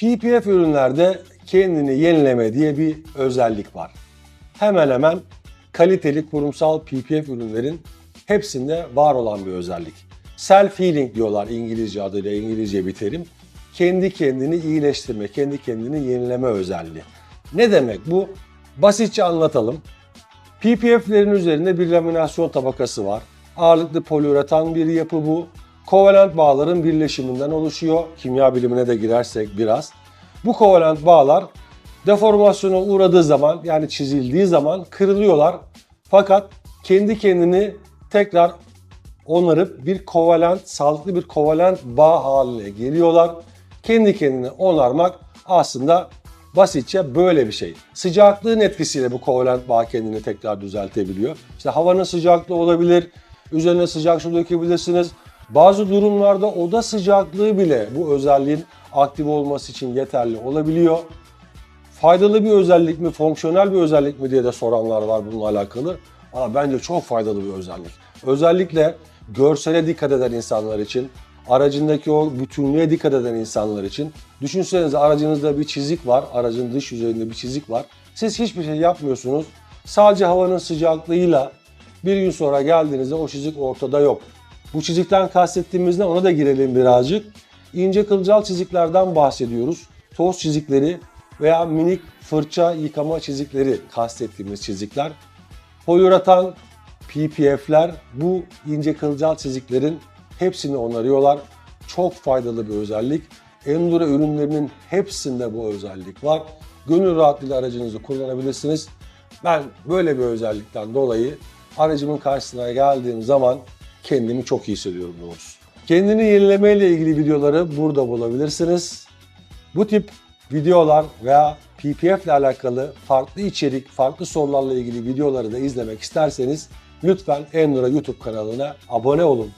PPF ürünlerde kendini yenileme diye bir özellik var. Hemen hemen kaliteli kurumsal PPF ürünlerin hepsinde var olan bir özellik. Self-healing diyorlar İngilizce adıyla İngilizce bir terim. Kendi kendini iyileştirme, kendi kendini yenileme özelliği. Ne demek bu? Basitçe anlatalım. PPF'lerin üzerinde bir laminasyon tabakası var. Ağırlıklı poliüretan bir yapı bu. Kovalent bağların birleşiminden oluşuyor. Kimya bilimine de girersek biraz. Bu kovalent bağlar deformasyona uğradığı zaman yani çizildiği zaman kırılıyorlar. Fakat kendi kendini tekrar onarıp bir kovalent, sağlıklı bir kovalent bağ haline geliyorlar. Kendi kendini onarmak aslında basitçe böyle bir şey. Sıcaklığın etkisiyle bu kovalent bağ kendini tekrar düzeltebiliyor. İşte havanın sıcaklığı olabilir, üzerine sıcak su dökebilirsiniz. Bazı durumlarda oda sıcaklığı bile bu özelliğin aktif olması için yeterli olabiliyor. Faydalı bir özellik mi, fonksiyonel bir özellik mi diye de soranlar var bununla alakalı. Ama bence çok faydalı bir özellik. Özellikle görsele dikkat eden insanlar için, aracındaki o bütünlüğe dikkat eden insanlar için. Düşünsenize aracınızda bir çizik var, aracın dış yüzeyinde bir çizik var. Siz hiçbir şey yapmıyorsunuz. Sadece havanın sıcaklığıyla bir gün sonra geldiğinizde o çizik ortada yok. Bu çizikten kastettiğimizde ona da girelim birazcık. İnce kılcal çiziklerden bahsediyoruz. Toz çizikleri veya minik fırça yıkama çizikleri kastettiğimiz çizikler. Poliüretan PPF'ler bu ince kılcal çiziklerin hepsini onarıyorlar. Çok faydalı bir özellik. Enduro ürünlerinin hepsinde bu özellik var. Gönül rahatlığıyla aracınızı kullanabilirsiniz. Ben böyle bir özellikten dolayı aracımın karşısına geldiğim zaman kendimi çok iyi hissediyorum doğrusu. Kendini yenileme ile ilgili videoları burada bulabilirsiniz. Bu tip videolar veya PPF ile alakalı farklı içerik, farklı sorularla ilgili videoları da izlemek isterseniz lütfen Endura YouTube kanalına abone olun.